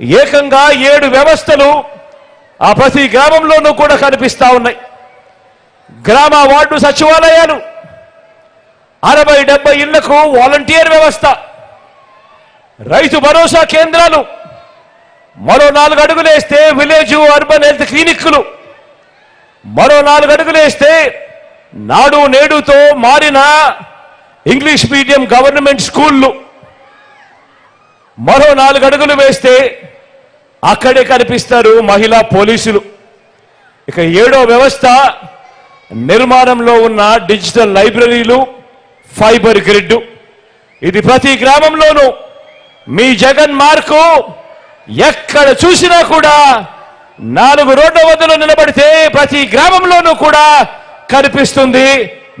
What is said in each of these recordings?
ఏకంగా ఏడు వ్యవస్థలు ఆ ప్రతి గ్రామంలోనూ కూడా కనిపిస్తా ఉన్నాయి. గ్రామ వార్డు సచివాలయాలు అరవై డెబ్బై ఇళ్ళకు వాలంటీర్ వ్యవస్థ రైతు భరోసా కేంద్రాలు మరో నాలుగు అడుగులేస్తే విలేజ్ అర్బన్ హెల్త్ క్లినిక్లు మరో నాలుగు అడుగులేస్తే నాడు నేడుతో మారిన ఇంగ్లీష్ మీడియం గవర్నమెంట్ స్కూళ్ళు. మరో నాలుగు అడుగులు వేస్తే అక్కడే కనిపిస్తారు మహిళా పోలీసులు. ఇక ఏడో వ్యవస్థ నిర్మాణంలో ఉన్న డిజిటల్ లైబ్రరీలు ఫైబర్ గ్రిడ్. ఇది ప్రతి గ్రామంలోనూ. మీ జగన్ మార్కు ఎక్కడ చూసినా కూడా నాలుగు రోడ్ల వద్దలో నిలబడితే ప్రతి గ్రామంలోనూ కూడా కనిపిస్తుంది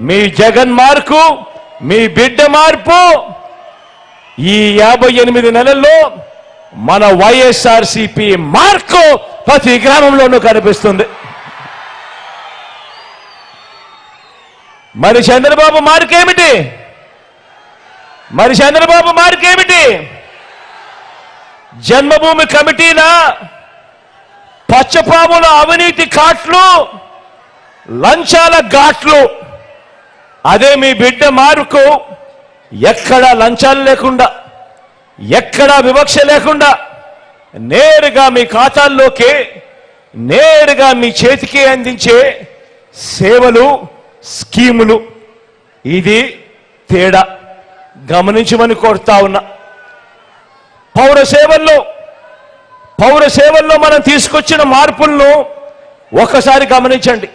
మీ జగన్ మార్కు మీ బిడ్డ మార్పు. ఈ యాభై ఎనిమిది నెలల్లో మన వైఎస్ఆర్సిపి మార్కు ప్రతి గ్రామంలోనూ కనిపిస్తుంది. మరి చంద్రబాబు మార్కేమిటి? మరి చంద్రబాబు మార్కేమిటి? జన్మభూమి కమిటీల పచ్చపాముల అవినీతి కాట్లు లంచాల ఘాట్లు. అదే మీ బిడ్డ మార్కు. ఎక్కడా లంచాలు లేకుండా ఎక్కడా వివక్ష లేకుండా నేరుగా మీ ఖాతాల్లోకి నేరుగా మీ చేతికి అందించే సేవలు స్కీములు. ఇది తేడా. గమనించమని కోరుతా ఉన్నా. పౌర సేవల్లో పౌర సేవల్లో మనం తీసుకొచ్చిన మార్పులను ఒక్కసారి గమనించండి.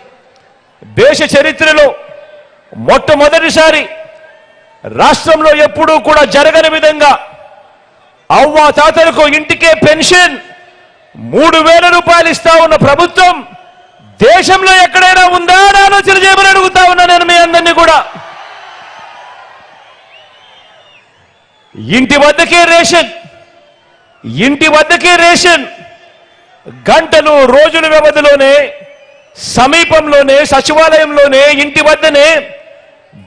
దేశ చరిత్రలో మొట్టమొదటిసారి రాష్ట్రంలో ఎప్పుడూ కూడా జరగని విధంగా అవ్వ తాతలకు ఇంటికే పెన్షన్ మూడు వేల రూపాయలు ఇస్తా ఉన్న ప్రభుత్వం దేశంలో ఎక్కడైనా ఉందా అని ఆలోచన చేయమని అడుగుతా ఉన్నా నేను మీ అందరినీ కూడా. ఇంటి వద్దకే రేషన్ ఇంటి వద్దకే రేషన్ గంటలు రోజుల వ్యవధిలోనే సమీపంలోనే సచివాలయంలోనే ఇంటి వద్దనే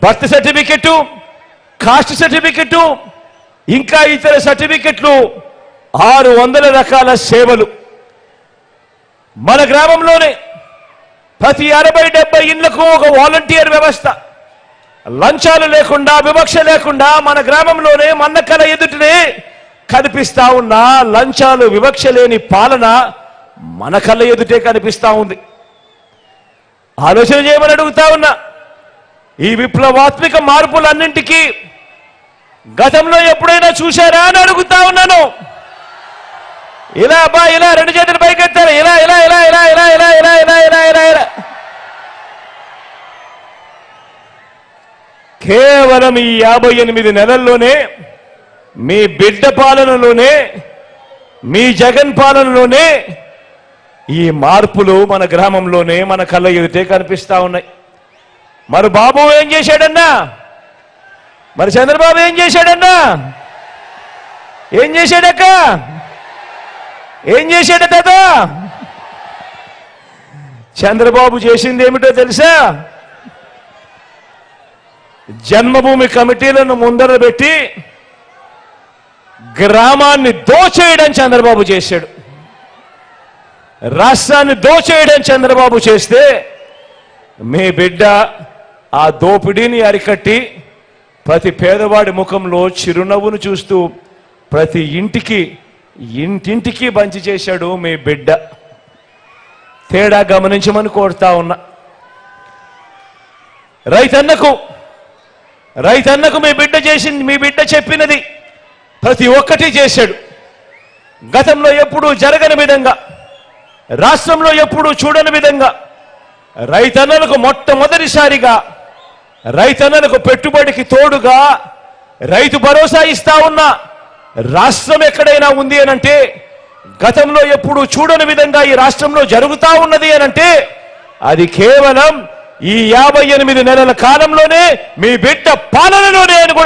బర్త్ సర్టిఫికెట్ కాస్ట్ సర్టిఫికెట్ ఇంకా ఇతర సర్టిఫికెట్లు ఆరు వందల రకాల సేవలు. మన గ్రామంలోనే ప్రతి అరవై డెబ్బై ఇళ్ళకు ఒక వాలంటీర్ వ్యవస్థ. లంచాలు లేకుండా వివక్ష లేకుండా మన గ్రామంలోనే మన కళ ఎదుటనే కనిపిస్తా ఉన్న లంచాలు వివక్ష లేని పాలన మన కళ్ళ ఎదుటే కనిపిస్తా ఉంది. ఆలోచన చేయమని అడుగుతా ఉన్నా ఈ విప్లవాత్మిక మార్పులన్నింటికీ గతంలో ఎప్పుడైనా చూశారా అని అడుగుతా ఉన్నాను ఇలా అబ్బా ఇలా రెండు చేతులు పైకెత్తారు ఇలా ఇలా ఇలా ఇలా ఇలా ఇలా ఇలా ఇలా ఇలా ఇలా ఇలా కేవలం ఈ యాభై ఎనిమిది నెలల్లోనే మీ బిడ్డ పాలనలోనే మీ జగన్ పాలనలోనే ఈ మార్పులు మన గ్రామంలోనే మన కళ్ళ ఎదుటే కనిపిస్తా ఉన్నాయి మరి బాబు ఏం చేశాడన్నా మరి చంద్రబాబు ఏం చేశాడన్నా? ఏం చేశాడక్క? ఏం చేశాడు తాత? చంద్రబాబు చేసింది ఏమిటో తెలుసా? జన్మభూమి కమిటీలను ముందర పెట్టి గ్రామాన్ని దోచేయడం చంద్రబాబు చేశాడు. రాష్ట్రాన్ని దోచేయడం చంద్రబాబు చేస్తే మీ బిడ్డ ఆ దోపిడీని అరికట్టి ప్రతి పేదవాడి ముఖంలో చిరునవ్వును చూస్తూ ప్రతి ఇంటికి ఇంటింటికి బంచి చేశాడు మీ బిడ్డ. తేడా గమనించమని కోరుతా ఉన్నా. రైతన్నకు రైతన్నకు మీ బిడ్డ చేసింది మీ బిడ్డ చెప్పినది ప్రతి ఒక్కటి చేశాడు. గతంలో ఎప్పుడూ జరగని విధంగా రాష్ట్రంలో ఎప్పుడూ చూడని విధంగా రైతన్నలకు మొట్టమొదటిసారిగా రైతన్నలకు పెట్టుబడికి తోడుగా రైతు భరోసా ఇస్తా ఉన్న రాష్ట్రం ఎక్కడైనా ఉంది అనంటే గతంలో ఎప్పుడు చూడని విధంగా ఈ రాష్ట్రంలో జరుగుతా ఉన్నది అనంటే అది కేవలం ఈ యాభై ఎనిమిది నెలల కాలంలోనే మీ బిడ్డ పాలనలోనే అని కూడా